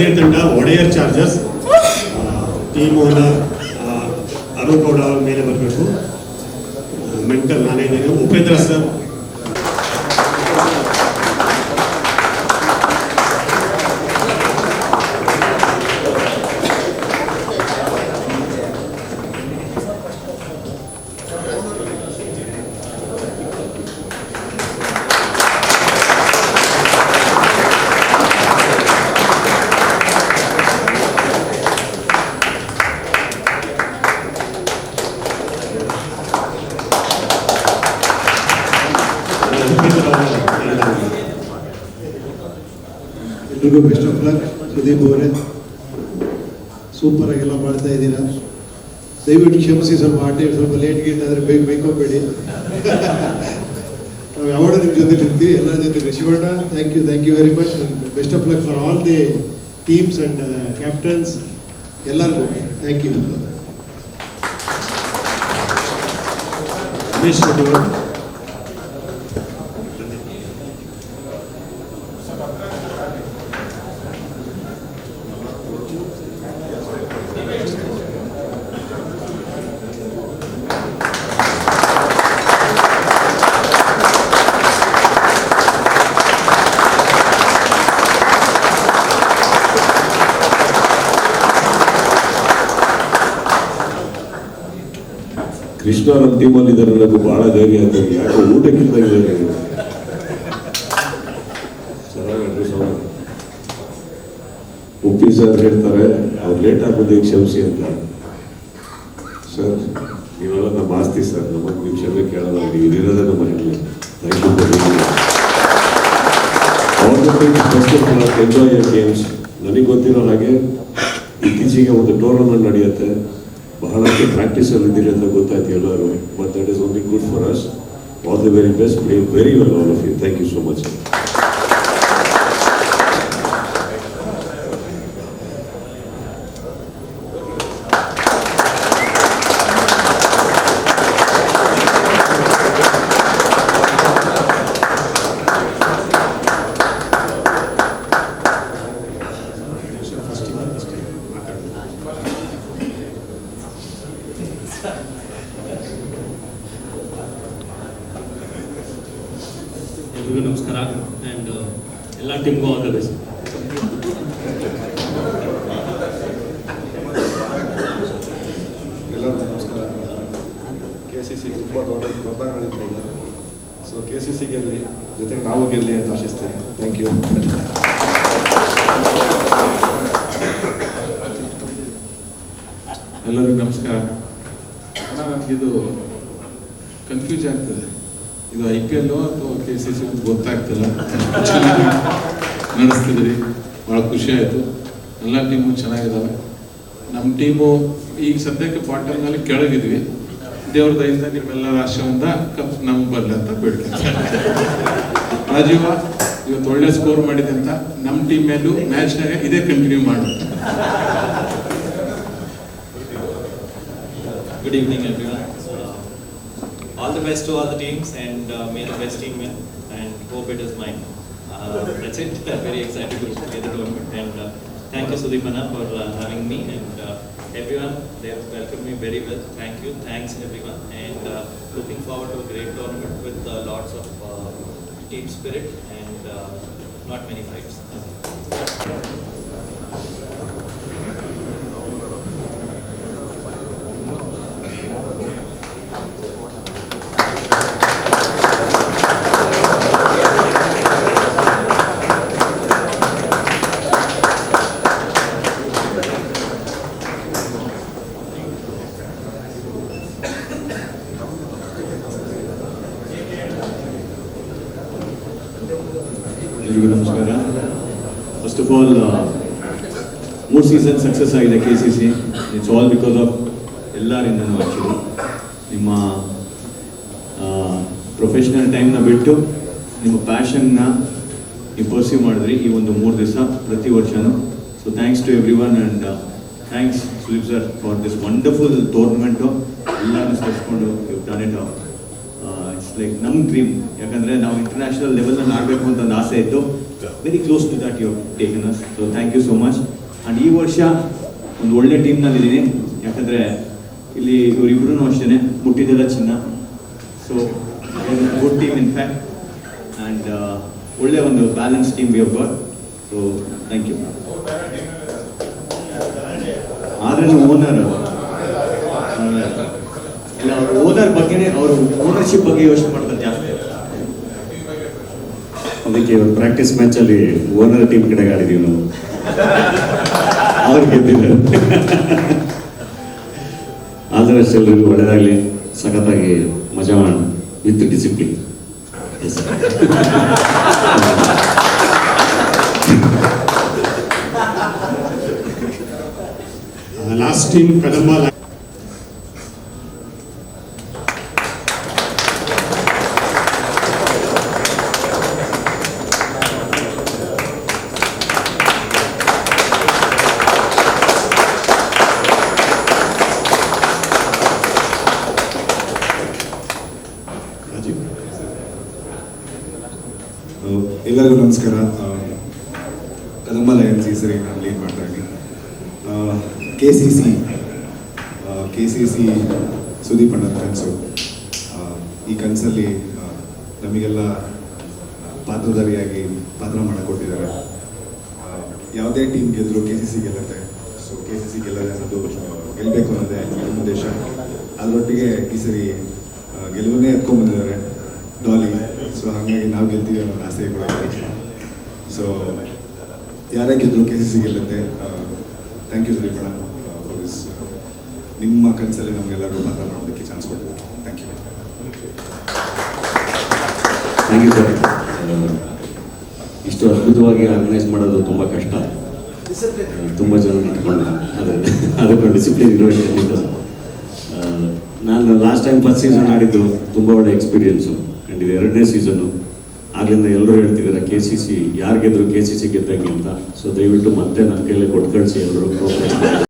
ಮನೆ ತಂಡ Wadiyar charges team owner Arun Gowda ಅವ್ರ ಮೇಲೆ ಬರಬೇಕು ಮೆಂಟಲ್ ನಾನೇ ಇದ್ದೇನೆ ಉಪೇಂದ್ರ ಸರ್ ಎಲ್ರಿಗೂ ಬೆಸ್ಟ್ ಆಫ್ ಲಕ್ ಸುದೀಪ್ ಅವರೇ ಸೂಪರ್ ಆಗೆಲ್ಲ ಮಾಡ್ತಾ ಇದ್ದೀರಾ? ದಯವಿಟ್ಟು ಕ್ಷಮಿಸಿ, ಸ್ವಲ್ಪ ಆಟ ಸ್ವಲ್ಪ ಲೇಟ್ ಗೀಟ್ ಆದರೆ ಬೇಗ ಬೇಕೋಬೇಡಿ ನಾವು ಯಾವಾಗ ನಿಮ್ಮ ಜೊತೆ ಇರ್ತೀವಿ, ಎಲ್ಲರ ಜೊತೆ Shivanna thank you thank you very much best of luck for all the teams and captains ಎಲ್ಲರಿಗೂ ಥ್ಯಾಂಕ್ ಯು ಕೃಷ್ಣ ನಮ್ಮ ಟೀಮಲ್ಲಿ ಇದ್ದಾರೆ ನನಗೆ ಬಹಳ ಧೈರ್ಯ ಆಗ್ತದೆ ಯಾಕೆ ಊಟಕ್ಕಿಂತ ಇದ್ದಾರೆ ಉಪ್ಪಿ ಸರ್ ಹೇಳ್ತಾರೆ, ಅವ್ರು ಲೇಟ್ ಆಗ್ಬೋದು ಕ್ಷಮಿಸಿ ಅಂತ. ಸರ್, ನೀವೆಲ್ಲ ನಮ್ಮ ಆಸ್ತಿ ಸರ್. ನಮಗೆ ನೀವು ಕ್ಷಮೆ ಕೇಳಲ್ಲ, ನೀವು ಇರೋದೇ ನಮ್ಮ ಹೆಣ್ಣು ಥ್ಯಾಂಕ್ ಯು ಎಂಜಾಯ್ ಗೇಮ್ಸ್ ನನಗೆ ಗೊತ್ತಿರೋ ಹಾಗೆ, ಇತ್ತೀಚೆಗೆ ಒಂದು ಟೂರ್ನಮೆಂಟ್ ನಡೆಯುತ್ತೆ. ಬಹಳಷ್ಟು ಪ್ರಾಕ್ಟೀಸ್ ಅಲ್ಲಿ ಇದ್ದೀರಿ ಅಂತ ಗೊತ್ತಾಯ್ತು ಎಲ್ಲರೂ. But that is only good for us all the very best play very well all of you thank you so much ಎಲ್ರಿಗೂ ನಮಸ್ಕಾರ ಆ್ಯಂಡ್ ಎಲ್ಲ ಟೀಮ್ಗೂ ಆಲ್ ದ ಬೆಸ್ಟ್ ಎಲ್ಲರಿಗೂ ನಮಸ್ಕಾರ ಕೆ ಸಿ ಸಿ ತುಂಬ ದೊಡ್ಡ ಇದೆ ಸೊ ಕೆ ಸಿ ಸಿ ಗೆಲ್ಲಿ ಜೊತೆಗೆ ನಾವು ಗೆಲ್ಲಿ ಅಂತ ಆಶಿಸ್ತೇನೆ ಥ್ಯಾಂಕ್ ಯು ಎಲ್ಲರಿಗೂ ನಮಸ್ಕಾರ ಅಣ್ಣ ನನಗಿದು ಕನ್ಫ್ಯೂಸ್ ಆಗ್ತದೆ ಇದು ಐ ಪಿ ಎಲ್ ಅಥವಾ ಕೆ ಸಿ ಸಿ ಗೊತ್ತಾಗ್ತಿಲ್ಲ? ಚೆನ್ನಾಗಿ ನಡೆಸ್ತಿದ್ರಿ ಭಾಳ ಖುಷಿ ಆಯಿತು. ಎಲ್ಲ ಟೀಮು ಚೆನ್ನಾಗಿದ್ದಾವೆ ನಮ್ಮ ಟೀಮು ಈಗ ಸದ್ಯಕ್ಕೆ ಪಾಟಲ್ನಲ್ಲಿ ಕೆಳಗಿದ್ವಿ. ದೇವ್ರ ದಯಿಂದ ನಿಮ್ಮೆಲ್ಲರ ಆಶಯದಿಂದ ಕಪ್ ನಮ್ಗೆ ಬರಲಿ ಅಂತ ಬೇಡ್ತೀನಿ ರಾಜೀವ, ಇವತ್ತು ಒಳ್ಳೆ ಸ್ಕೋರ್ ಮಾಡಿದೆ ಅಂತ ನಮ್ಮ ಟೀಮ್ ಮೇಲೂ ಮ್ಯಾಚ್ನಾಗ ಇದೇ ಕಂಟಿನ್ಯೂ ಮಾಡಿ. Good evening everyone. All the best to all the teams, and uh, may the best team win. And hope it is mine. Uh, that's it. Very excited to play the tournament, and uh, thank you, Sudipana, for uh, having me. And uh, everyone, they have welcomed me very well. Thank you, thanks everyone, and uh, looking forward to a great tournament with uh, lots of team spirit and not many fights. ಎಲ್ರಿಗೂ ನಮಸ್ಕಾರ. First of all ಮೂರು season success ಆಗಿದೆ K C C it's all because of ಎಲ್ಲರಿಂದನೂ actually ನಿಮ್ಮ professional ಟೈಮ್ನ ಬಿಟ್ಟು ನಿಮ್ಮ ಪ್ಯಾಷನ್ನ ನೀವು pursue ಮಾಡಿದ್ರಿ ಈ ಒಂದು ಮೂರು ದಿವಸ ಪ್ರತಿ ವರ್ಷನೂ. So thanks to everyone and thanks Sudeep sir for this wonderful tournament ಎಲ್ಲರೂ ಸೇರಿಸ್ಕೊಂಡು ಯು ಡನ್ ಇಟ್ ಲೈಕ್ ನಮ್ಮ ಡ್ರೀಮ್ ಯಾಕಂದ್ರೆ ನಾವು ಇಂಟರ್ನ್ಯಾಷನಲ್ ಲೆವೆಲ್ನಲ್ಲಿ ಆಡಬೇಕು ಅಂತ ಒಂದು ಆಸೆ ಇತ್ತು. Very close to that you taken us so thank you so much and ಈ ವರ್ಷ ಒಂದು ಒಳ್ಳೆ ಟೀಮ್ನಲ್ಲಿದ್ದೀನಿ ಯಾಕಂದರೆ ಇಲ್ಲಿ ಇವರಿಬ್ರು ಅಷ್ಟೇ ಮುಟ್ಟಿದ್ದೆಲ್ಲ ಚಿನ್ನ. So good team in fact and ಒಳ್ಳೆ ಒಂದು balance team we got so thank you ಆದ್ರೆ ಓನರ್ ಇಲ್ಲ ಅವ್ರ ಓನರ್ ಬಗ್ಗೆನೇ ಅವರು ಓನರ್ಶಿಪ್ ಬಗ್ಗೆ ಯೋಚನೆ ಮಾಡ್ತಾರೆ ಜಾಸ್ತಿ. ಅದಕ್ಕೆ ಒಂದು ಪ್ರಾಕ್ಟೀಸ್ ಮ್ಯಾಚಲ್ಲಿ ಓನರ್ ಟೀಮ್ ಕಡೆ ಆಡಿದೀವಿ ನಾವು. ಅವ್ರು ಗೆದ್ದಿಲ್ಲ ಆದ್ರೆ ಎಲ್ರಿಗೂ ಒಳ್ಳೆದಾಗ್ಲಿ ಸಖತ್ತಾಗಿ ಮಜಾ ಮಾಡೋಣ. With discipline last team Kadamba Rajeev ಎಲ್ಲರಿಗೂ ನಮಸ್ಕಾರ ಆ, ಕದಂಬ ಲಯನ್ಸ್ ಈ ಸರಿ ಇದ್ದೀನಿ K C C K C C Sudeep ಅಣ್ಣ ಕನಸು ಈ ಕನಸಲ್ಲಿ ನಮಗೆಲ್ಲ ಪಾತ್ರಧಾರಿಯಾಗಿ ಪಾತ್ರ ಮಾಡಿಕೊಟ್ಟಿದ್ದಾರೆ. ಯಾವುದೇ ಟೀಮ್ ಗೆದ್ದರೂ ಕೆ ಸಿ ಸಿ ಗೆಲ್ಲುತ್ತೆ. ಸೊ ಕೆ ಸಿ ಸಿ ಗೆಲ್ಲದೆ ಅನ್ನೋದು ಆ, ಗೆಲ್ಲಬೇಕು ಅನ್ನೋದೇ ನಮ್ಮ ಉದ್ದೇಶ. ಅದರೊಟ್ಟಿಗೆ ಈ ಸರಿ ಆ, ಗೆಲುವನ್ನೇ ಎತ್ಕೊಂಡ್ಬಂದಿದ್ದಾರೆ ಡಾಲಿ ಸೊ ಹಾಗಾಗಿ ನಾವು ಗೆಲ್ತೀವಿ ಅನ್ನೋ ಆಸೆ ಕೂಡ ಸೊ ಯಾರೇ ಗೆದ್ರು K C C ಗೆಲ್ಲುತ್ತೆ thank you sir for this ನಿಮ್ಮ ಕನಸಲ್ಲಿ ನಮಗೆಲ್ಲರೂ ಮಾತಾಡೋದಕ್ಕೆ ಚಾನ್ಸ್ ಕೊಡ್ತೀವಿ thank you thank you sir ಇಷ್ಟು ಅದ್ಭುತವಾಗಿ ಆರ್ಗನೈಸ್ ಮಾಡೋದು ತುಂಬ ಕಷ್ಟ. ತುಂಬ ಜನ ಇಟ್ಕೊಂಡು ಅದೇ ಅದಕ್ಕೆ ಡಿಸಿಪ್ಲಿನ್ ಇರಬೇಕು ನಾನು ಲಾಸ್ಟ್ ಟೈಮ್ ಫಸ್ಟ್ ಸೀಸನ್ ಆಡಿದ್ದು ತುಂಬ ಒಳ್ಳೆ ಎಕ್ಸ್ಪೀರಿಯನ್ಸು ಆ್ಯಂಡ್ ಇದು ಎರಡನೇ ಸೀಸನು ಆಗಲಿಂದ ಎಲ್ಲರೂ ಹೇಳ್ತಿದ್ದಾರೆ ಕೆ ಸಿ ಸಿ ಯಾರು ಗೆದ್ರು ಕೆ ಸಿ ಸಿ ಗೆದ್ದಂಗೆ ಅಂತ. ಸೊ ದಯವಿಟ್ಟು ಮತ್ತೆ ನನ್ನ ಕೈಯಲ್ಲಿ ಕೊಟ್ಟು ಎಲ್ಲರೂ